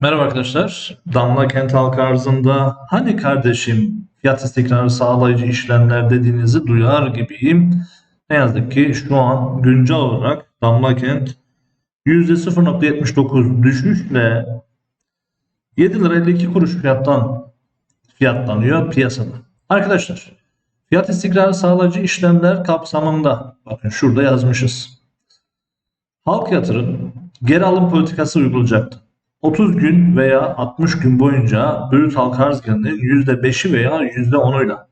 Merhaba arkadaşlar. Damla Kent Halk Arzı'nda hani kardeşim fiyat istikrarı sağlayıcı işlemler dediğinizi duyar gibiyim. Ne yazık ki şu an güncel olarak Damla Kent %0.79 düşüşle 7 lira 52 kuruş fiyattan fiyatlanıyor piyasada. Arkadaşlar fiyat istikrarı sağlayıcı işlemler kapsamında bakın şurada yazmışız. Halk yatırım geri alım politikası uygulayacaktı. 30 gün veya 60 gün boyunca brüt halka arz gelirinin %5'i veya %10'uyla.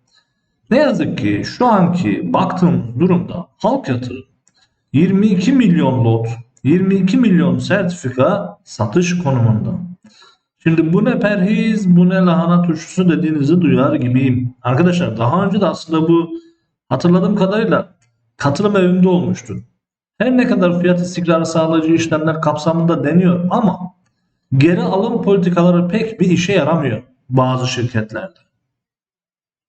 Ne yazık ki şu anki baktığımız durumda halk yatırım 22 milyon lot, 22 milyon sertifika satış konumunda. Şimdi bu ne perhiz, bu ne lahana turşusu dediğinizi duyar gibiyim. Arkadaşlar daha önce de aslında bu hatırladığım kadarıyla katılım evimde olmuştu. Her ne kadar fiyat istikrarı sağlayıcı işlemler kapsamında deniyor ama geri alım politikaları pek bir işe yaramıyor bazı şirketlerde.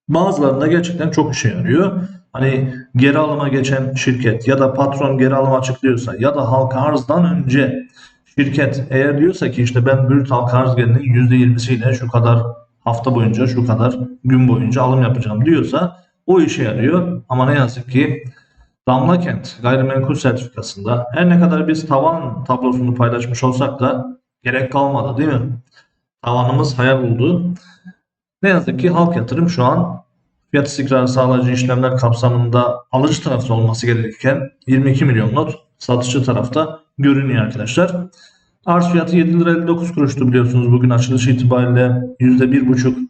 Bazılarında gerçekten çok işe yarıyor. Hani geri alıma geçen şirket ya da patron geri alım açıklıyorsa ya da halka arzdan önce şirket eğer diyorsa ki işte ben brüt halka arz gelirinin %20'siyle şu kadar hafta boyunca şu kadar gün boyunca alım yapacağım diyorsa o işe yarıyor. Ama ne yazık ki Damla Kent gayrimenkul sertifikasında her ne kadar biz tavan tablosunu paylaşmış olsak da gerek kalmadı değil mi? Tavanımız hayal oldu. Ne yazık ki halk yatırım şu an fiyat istikrarı sağlayıcı işlemler kapsamında alıcı tarafta olması gerekirken 22 milyon not satıcı tarafta görünüyor arkadaşlar. Arz fiyatı 7 lira 59 kuruştu biliyorsunuz bugün açılış itibariyle %1,5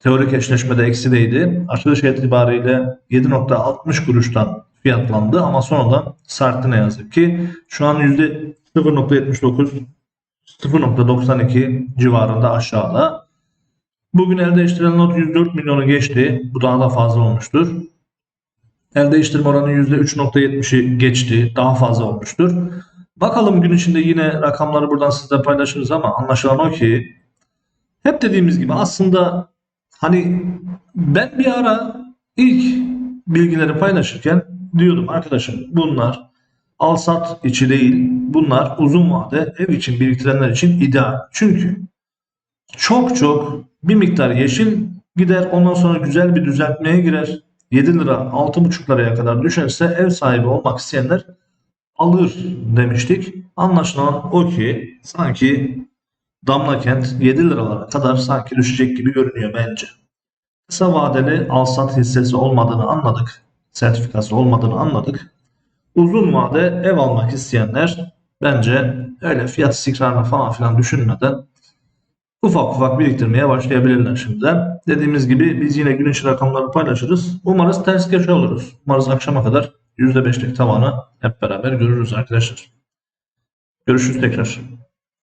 teorik eşleşmede eksideydi. Açılış itibariyle 7.60 kuruştan fiyatlandı ama sonradan sarktı ne yazık ki. Şu an %0.79 0.92 civarında aşağıda. Bugün el değiştiren not 104 milyonu geçti. Bu daha da fazla olmuştur. El değiştirme oranı %3.70'i geçti. Daha fazla olmuştur. Bakalım gün içinde yine rakamları buradan sizle paylaşırız ama anlaşılan o ki hep dediğimiz gibi aslında hani ben bir ara ilk bilgileri paylaşırken diyordum arkadaşım bunlar al sat içi değil. Bunlar uzun vade ev için biriktirenler için ideal. Çünkü çok çok bir miktar yeşil gider ondan sonra güzel bir düzeltmeye girer. 7 lira 6,5 liraya kadar düşerse ev sahibi olmak isteyenler alır demiştik. Anlaşılan o ki sanki Damla Kent 7 liralara kadar sanki düşecek gibi görünüyor bence. Kısa vadeli al-sat hissesi olmadığını anladık. Sertifikası olmadığını anladık. Uzun vade ev almak isteyenler bence öyle fiyat istikrarına falan filan düşünmeden ufak ufak biriktirmeye başlayabilirler şimdiden. Dediğimiz gibi biz yine gün içi rakamları paylaşırız. Umarız ters köşe oluruz. Umarız akşama kadar %5'lik tavanı hep beraber görürüz arkadaşlar. Görüşürüz tekrar.